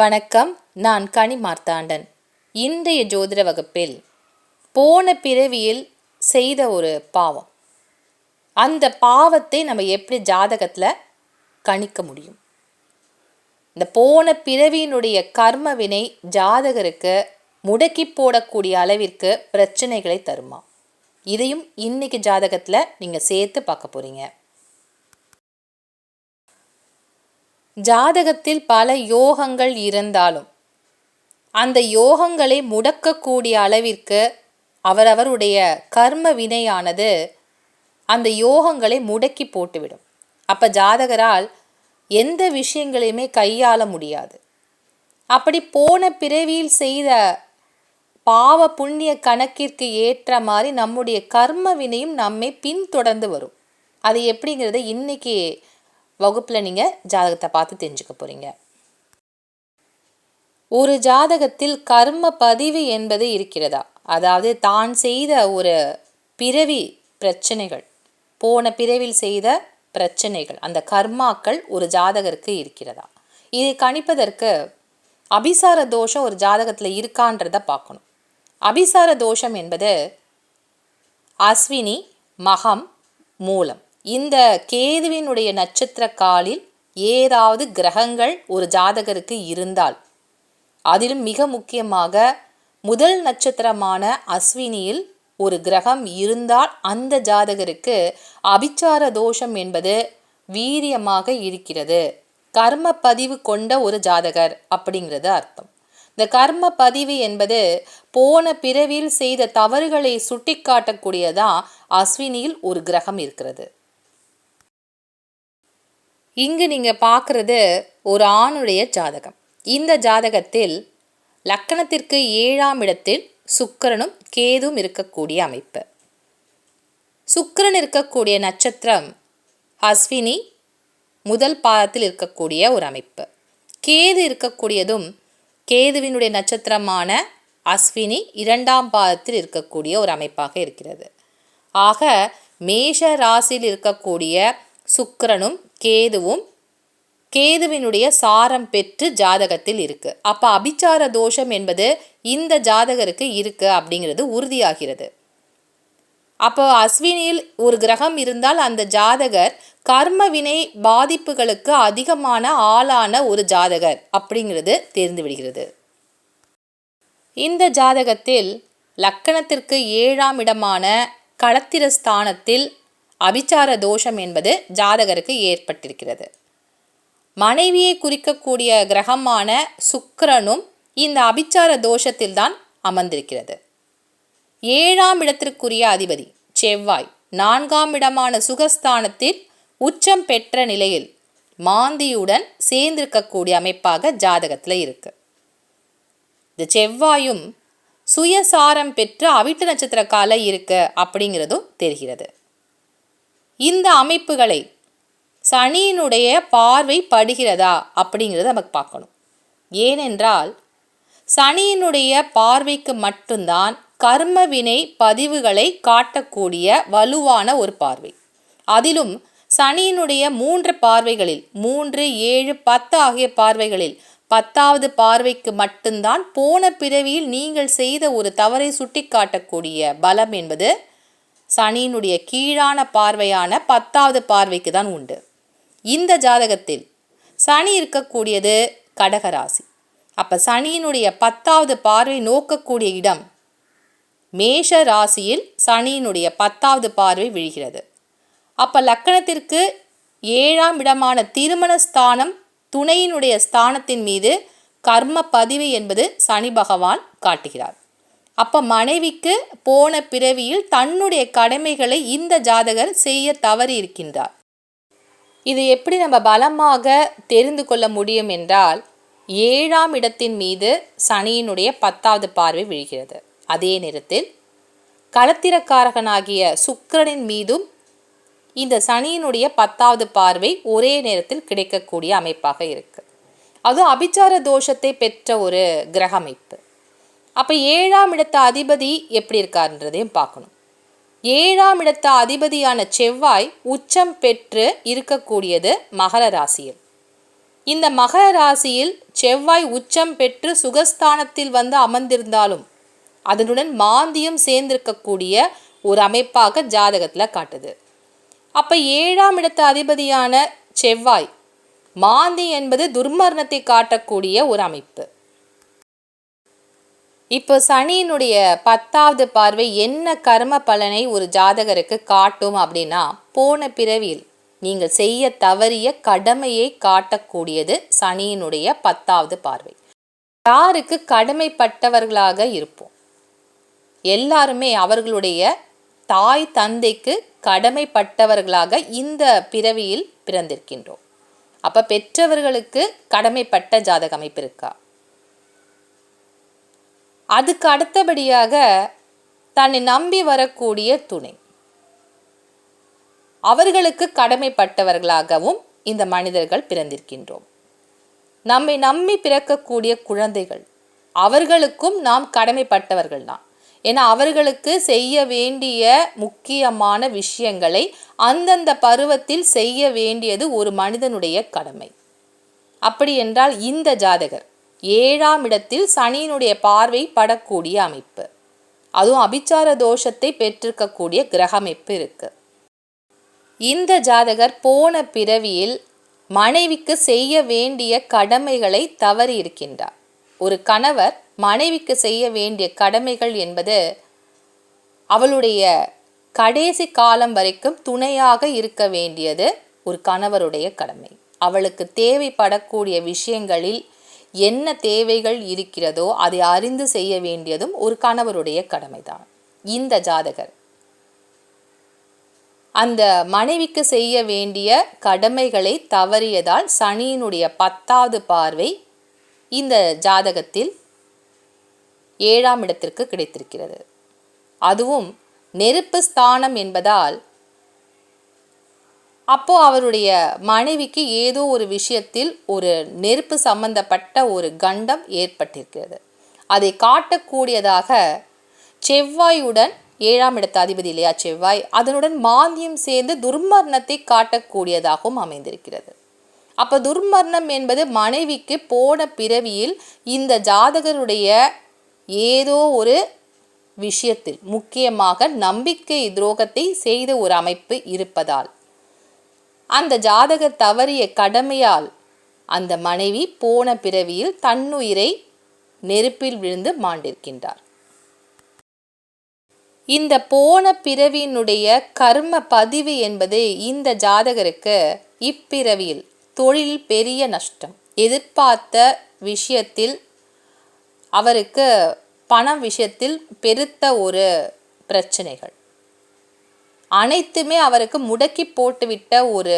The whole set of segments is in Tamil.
வணக்கம் நான் கனி மார்த்தாண்டன். இன்றைய ஜோதிட வகுப்பில் போன பிறவியில் செய்த ஒரு பாவம். அந்த பாவத்தை நம்ம எப்படி ஜாதகத்தில் கணிக்க முடியும்? இந்த போன பிறவியினுடைய கர்ம வினை ஜாதகருக்கு முடக்கி போடக்கூடிய அளவிற்கு பிரச்சனைகளை தருமா? இதையும் இன்னைக்கு ஜாதகத்தில் நீங்கள் சேர்த்து பார்க்க போகிறீங்க ஜாதகத்தில் பல யோகங்கள் இருந்தாலும் அந்த யோகங்களை முடக்கக்கூடிய அளவிற்கு அவரவருடைய கர்ம வினையானது அந்த யோகங்களை முடக்கி போட்டுவிடும். அப்போ ஜாதகரால் எந்த விஷயங்களையுமே கையாள முடியாது. அப்படி போன பிறவியில் செய்த பாவ புண்ணிய கணக்கிற்கு ஏற்ற மாதிரி நம்முடைய கர்ம வினையும் நம்மை பின்தொடர்ந்து வரும். அது எப்படிங்கிறத இன்னைக்கு வகுப்பில் நீங்கள் ஜாதகத்தை பார்த்து தெரிஞ்சுக்க போகிறீங்க ஒரு ஜாதகத்தில் கர்ம பதிவு என்பது இருக்கிறதா? அதாவது தான் செய்த ஒரு பிறவி பிரச்சனைகள் போன பிறவில் செய்த பிரச்சனைகள் அந்த கர்மாக்கள் ஒரு ஜாதகருக்கு இருக்கிறதா? இதை கணிப்பதற்கு அபிசார தோஷம் ஒரு ஜாதகத்தில் இருக்கான்றத பார்க்கணும். அபிசார தோஷம் என்பது அஸ்வினி மகம் மூலம். இந்த கேதுவினுடைய நட்சத்திர காலில் ஏதாவது கிரகங்கள் ஒரு ஜாதகருக்கு இருந்தால் அதிலும் மிக முக்கியமாக முதல் நட்சத்திரமான அஸ்வினியில் ஒரு கிரகம் இருந்தால் அந்த ஜாதகருக்கு அபிச்சார தோஷம் என்பது வீரியமாக இருக்கிறது. கர்ம பதிவு கொண்ட ஒரு ஜாதகர் அப்படிங்கிறது அர்த்தம். இந்த கர்ம பதிவு என்பது போன பிறவியில் செய்த தவறுகளை சுட்டிக்காட்டக்கூடியதான் அஸ்வினியில் ஒரு கிரகம் இருக்கிறது. இங்கு நீங்கள் பார்க்குறது ஒரு ஆணுடைய ஜாதகம். இந்த ஜாதகத்தில் லக்கணத்திற்கு ஏழாம் இடத்தில் சுக்கரனும் கேதும் இருக்கக்கூடிய அமைப்பு. சுக்கரன் இருக்கக்கூடிய நட்சத்திரம் அஸ்வினி முதல் பாதத்தில் இருக்கக்கூடிய ஒரு அமைப்பு. கேது இருக்கக்கூடியதும் கேதுவினுடைய நட்சத்திரமான அஸ்வினி இரண்டாம் பாதத்தில் இருக்கக்கூடிய ஒரு அமைப்பாக இருக்கிறது. ஆக மேஷ ராசியில் இருக்கக்கூடிய சுக்கரனும் கேதுவும் கேதுவினுடைய சாரம் பெற்று ஜாதகத்தில் இருக்கு. அப்போ அபிச்சார தோஷம் என்பது இந்த ஜாதகருக்கு இருக்கு அப்படிங்கிறது உறுதியாகிறது. அப்போ அஸ்வினியில் ஒரு கிரகம் இருந்தால் அந்த ஜாதகர் கர்ம வினை பாதிப்புகளுக்கு அதிகமான ஆளான ஒரு ஜாதகர் அப்படிங்கிறது தெரிந்து விடுகிறது. இந்த ஜாதகத்தில் லக்கணத்திற்கு ஏழாம் இடமான களத்திர ஸ்தானத்தில் அபிச்சார தோஷம் என்பது ஜாதகருக்கு ஏற்பட்டிருக்கிறது. மனைவியை குறிக்கக்கூடிய கிரகமான சுக்கரனும் இந்த அபிச்சார தோஷத்தில்தான் அமர்ந்திருக்கிறது. ஏழாம் இடத்திற்குரிய அதிபதி செவ்வாய் நான்காம் இடமான சுகஸ்தானத்தில் உச்சம் பெற்ற நிலையில் மாந்தியுடன் சேர்ந்திருக்கக்கூடிய அமைப்பாக ஜாதகத்தில் இருக்கு. இந்த செவ்வாயும் சுயசாரம் பெற்று அவிட்டு நட்சத்திர கால இருக்கு அப்படிங்கிறதும் தெரிகிறது. இந்த அமைப்புகளை சனியினுடைய பார்வை படுகிறதா அப்படிங்கிறத நமக்கு பார்க்கணும். ஏனென்றால் சனியினுடைய பார்வைக்கு மட்டும்தான் கர்ம வினை பதிவுகளை காட்டக்கூடிய வலுவான ஒரு பார்வை. அதிலும் சனியினுடைய மூன்று பார்வைகளில் மூன்று ஏழு பத்து ஆகிய பார்வைகளில் பத்தாவது பார்வைக்கு மட்டும்தான் போன பிறவியில் நீங்கள் செய்த ஒரு தவறை சுட்டிக்காட்டக்கூடிய பலம் என்பது சனியினுடைய கீழான பார்வையான பத்தாவது பார்வைக்கு தான் உண்டு. இந்த ஜாதகத்தில் சனி இருக்கக்கூடியது கடகராசி. அப்போ சனியினுடைய பத்தாவது பார்வை நோக்கக்கூடிய இடம் மேஷ ராசியில் சனியினுடைய பத்தாவது பார்வை விழுகிறது. அப்போ லக்கணத்திற்கு ஏழாம் இடமான திருமண ஸ்தானம் துணையினுடைய ஸ்தானத்தின் மீது கர்ம பதிவு என்பது சனி பகவான் காட்டுகிறார். அப்போ மனைவிக்கு போன பிறவியில் தன்னுடைய கடமைகளை இந்த ஜாதகர் செய்ய தவறி இருக்கின்றார் இது எப்படி நம்ம பலமாக தெரிந்து கொள்ள முடியும் என்றால் ஏழாம் இடத்தின் மீது சனியினுடைய பத்தாவது பார்வை விழுகிறது. அதே நேரத்தில் களத்திரக்காரகனாகிய சுக்கரனின் மீதும் இந்த சனியினுடைய பத்தாவது பார்வை ஒரே நேரத்தில் கிடைக்கக்கூடிய அமைப்பாக இருக்கு. அதுவும் அபிச்சார தோஷத்தை பெற்ற ஒரு கிரக அமைப்பு அப்போ ஏழாம் இடத்த அதிபதி எப்படி இருக்காருன்றதையும் பார்க்கணும். ஏழாம் இடத்த அதிபதியான செவ்வாய் உச்சம் பெற்று இருக்கக்கூடியது மகர ராசியில். இந்த மகர ராசியில் செவ்வாய் உச்சம் பெற்று சுகஸ்தானத்தில் வந்து அமர்ந்திருந்தாலும் அதனுடன் மாந்தியம் சேர்ந்திருக்கக்கூடிய ஒரு அமைப்பாக ஜாதகத்தில் காட்டுது. அப்போ ஏழாம் இடத்த அதிபதியான செவ்வாய் மாந்தி என்பது துர்மரணத்தை காட்டக்கூடிய ஒரு அமைப்பு. இப்போ சனியினுடைய பத்தாவது பார்வை என்ன கர்ம பலனை ஒரு ஜாதகருக்கு காட்டும் அப்படின்னா போன பிறவியில் நீங்கள் செய்ய தவறிய கடமையை காட்டக்கூடியது சனியினுடைய பத்தாவது பார்வை. யாருக்கு கடமைப்பட்டவர்களாக இருப்போம்? எல்லாருமே அவர்களுடைய தாய் தந்தைக்கு கடமைப்பட்டவர்களாக இந்த பிறவியில் பிறந்திருக்கின்றோம். அப்போ பெற்றவர்களுக்கு கடமைப்பட்ட ஜாதக அமைப்பு இருக்கா? அதுக்கு அடுத்தபடியாக தன்னை நம்பி வரக்கூடிய துணை. அவர்களுக்கு கடமைப்பட்டவர்களாகவும் இந்த மனிதர்கள் பிறந்திருக்கின்றோம். நம்மை நம்பி பிறக்கக்கூடிய குழந்தைகள் அவர்களுக்கும் நாம் கடமைப்பட்டவர்கள் தான். ஏன்னா அவர்களுக்கு செய்ய வேண்டிய முக்கியமான விஷயங்களை அந்தந்த பருவத்தில் செய்ய வேண்டியது ஒரு மனிதனுடைய கடமை. அப்படி என்றால் இந்த ஜாதகர் ஏழாம் இடத்தில் சனியினுடைய பார்வை படக்கூடிய அமைப்பு. அதுவும் அபிச்சார தோஷத்தை பெற்றிருக்கக்கூடிய கிரக அமைப்பு இருக்கு. இந்த ஜாதகர் போன பிறவியில் மனைவிக்கு செய்ய வேண்டிய கடமைகளை தவறி இருக்கின்றார். ஒரு கணவர் மனைவிக்கு செய்ய வேண்டிய கடமைகள் என்பது அவளுடைய கடைசி காலம் வரைக்கும் துணையாக இருக்க வேண்டியது ஒரு கணவருடைய கடமை. அவளுக்கு தேவைப்படக்கூடிய விஷயங்களில் என்ன தேவைகள் இருக்கிறதோ அதை அறிந்து செய்ய வேண்டியதும் ஒரு கணவருடைய கடமைதான். இந்த ஜாதகர் அந்த மனைவிக்கு செய்ய வேண்டிய கடமைகளை தவறியதால் சனியினுடைய பத்தாவது பார்வை இந்த ஜாதகத்தில் ஏழாம் இடத்திற்கு கிடைத்திருக்கிறது. அதுவும் நெருப்பு ஸ்தானம் என்பதால் அப்போ அவருடைய மனைவிக்கு ஏதோ ஒரு விஷயத்தில் ஒரு நெருப்பு சம்பந்தப்பட்ட ஒரு கண்டம் ஏற்பட்டிருக்கிறது. அதை காட்டக்கூடியதாக செவ்வாயுடன் ஏழாம் இடத்த அதிபதி இல்லையா செவ்வாய் அதனுடன் மாந்தியம் சேர்ந்து துர்மரணத்தை காட்டக்கூடியதாகவும் அமைந்திருக்கிறது. அப்போ துர்மரணம் என்பது மனைவிக்கு போன பிறவியில் இந்த ஜாதகருடைய ஏதோ ஒரு விஷயத்தில் முக்கியமாக நம்பிக்கை துரோகத்தை செய்த ஒரு அமைப்பு இருப்பதால் அந்த ஜாதகர் தவறிய கடமையால் அந்த மனைவி போன பிறவியில் தன்னுயிரை நெருப்பில் விழுந்து மாண்டிருக்கின்றார். இந்த போன பிறவியினுடைய கர்ம பதிவு என்பது இந்த ஜாதகருக்கு இப்பிறவியில் தொழில் பெரிய நஷ்டம். எதிர்பார்த்த விஷயத்தில் அவருக்கு பணம் விஷயத்தில் பெருத்த ஒரு பிரச்சனைகள். அனைத்துமே அவருக்கு முடக்கி போட்டுவிட்ட ஒரு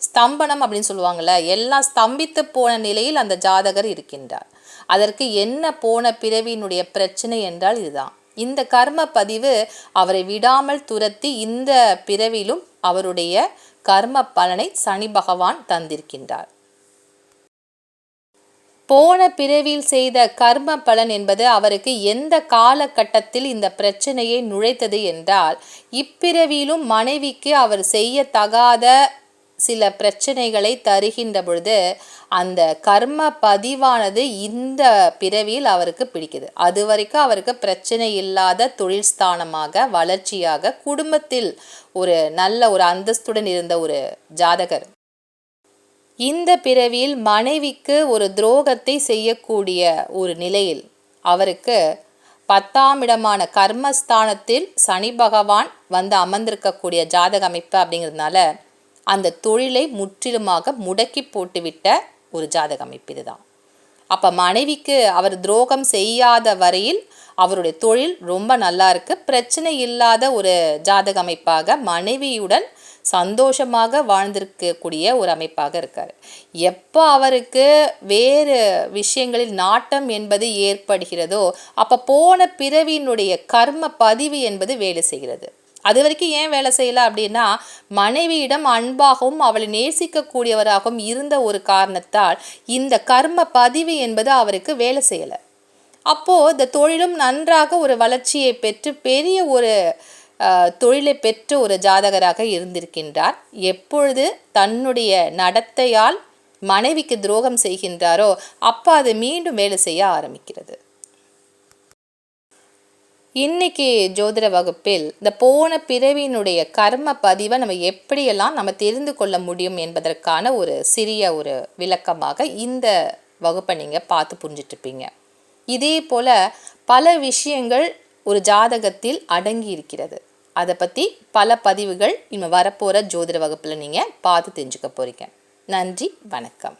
ஸ்தம்பனம் அப்படின்னு சொல்லுவாங்கள்ல எல்லாம் ஸ்தம்பித்து போன நிலையில் அந்த ஜாதகர் இருக்கின்றார். அதற்கு என்ன போன பிறவியினுடைய பிரச்சனை என்றால் இதுதான். இந்த கர்ம பதிவு அவரை விடாமல் துரத்தி இந்த பிறவிலும் அவருடைய கர்ம பலனை சனி பகவான் தந்திருக்கின்றார். போன பிறவியில் செய்த கர்ம பலன் என்பது அவருக்கு எந்த காலகட்டத்தில் இந்த பிரச்சனையை நுழைத்தது என்றால் இப்பிறவியிலும் மனைவிக்கு அவர் செய்ய தகாத சில பிரச்சனைகளை தருகின்ற பொழுது அந்த கர்ம பதிவானது இந்த பிறவியில் அவருக்கு பிடிக்குது. அது வரைக்கும் அவருக்கு பிரச்சனை இல்லாத தொழில் ஸ்தானமாக வளர்ச்சியாக குடும்பத்தில் ஒரு நல்ல ஒரு அந்தஸ்துடன் இருந்த ஒரு ஜாதகர் இந்த பிறவியில் மனைவிக்கு ஒரு துரோகத்தை செய்யக்கூடிய ஒரு நிலையில் அவருக்கு பத்தாம் இடமான கர்மஸ்தானத்தில் சனி பகவான் வந்து அமர்ந்திருக்கக்கூடிய ஜாதக அமைப்பு அப்படிங்கிறதுனால அந்த தொழிலை முற்றிலுமாக முடக்கி போட்டுவிட்ட ஒரு ஜாதக அமைப்பு இதுதான். அப்போ மனைவிக்கு அவர் துரோகம் செய்யாத வரையில் அவருடைய தொழில் ரொம்ப நல்லா இருக்கு. பிரச்சனை இல்லாத ஒரு ஜாதக அமைப்பாக மனைவியுடன் சந்தோஷமாக வாழ்ந்திருக்கக்கூடிய ஒரு அமைப்பாக இருக்கார். எப்போ அவருக்கு வேறு விஷயங்களில் நாட்டம் என்பது ஏற்படுகிறதோ அப்போ போன பிறவியினுடைய கர்ம பதிவு என்பது வேலை செய்கிறது. அது வரைக்கும் ஏன் வேலை செய்யலை அப்படின்னா மனைவியிடம் அன்பாகவும் அவளை நேசிக்கக்கூடியவராகவும் இருந்த ஒரு காரணத்தால் இந்த கர்ம பதிவு என்பது அவருக்கு வேலை செய்யலை. அப்போது இந்த தொழிலும் நன்றாக ஒரு வளர்ச்சியை பெற்று பெரிய ஒரு தொழிலை பெற்ற ஒரு ஜாதகராக இருந்திருக்கின்றார். எப்பொழுது தன்னுடைய நடத்தையால் மனைவிக்கு துரோகம் செய்கின்றாரோ அப்போ அது மீண்டும் வேலை செய்ய ஆரம்பிக்கிறது. இன்னைக்கு ஜோதிட வகுப்பில் இந்த போன பிறவியினுடைய கர்ம பதிவை நம்ம எப்படியெல்லாம் நம்ம தெரிந்து கொள்ள முடியும் என்பதற்கான ஒரு சிறிய ஒரு விளக்கமாக இந்த வகுப்பை நீங்கள் பார்த்து புரிஞ்சிட்ருப்பீங்க இதே போல் பல விஷயங்கள் ஒரு ஜாதகத்தில் அடங்கி இருக்கிறது. அதை பற்றி பல பதிவுகள் இனிமேல் வரப்போகிற ஜோதிட வகுப்பில் நீங்கள் பார்த்து தெரிஞ்சுக்க போகிறீங்க நன்றி வணக்கம்.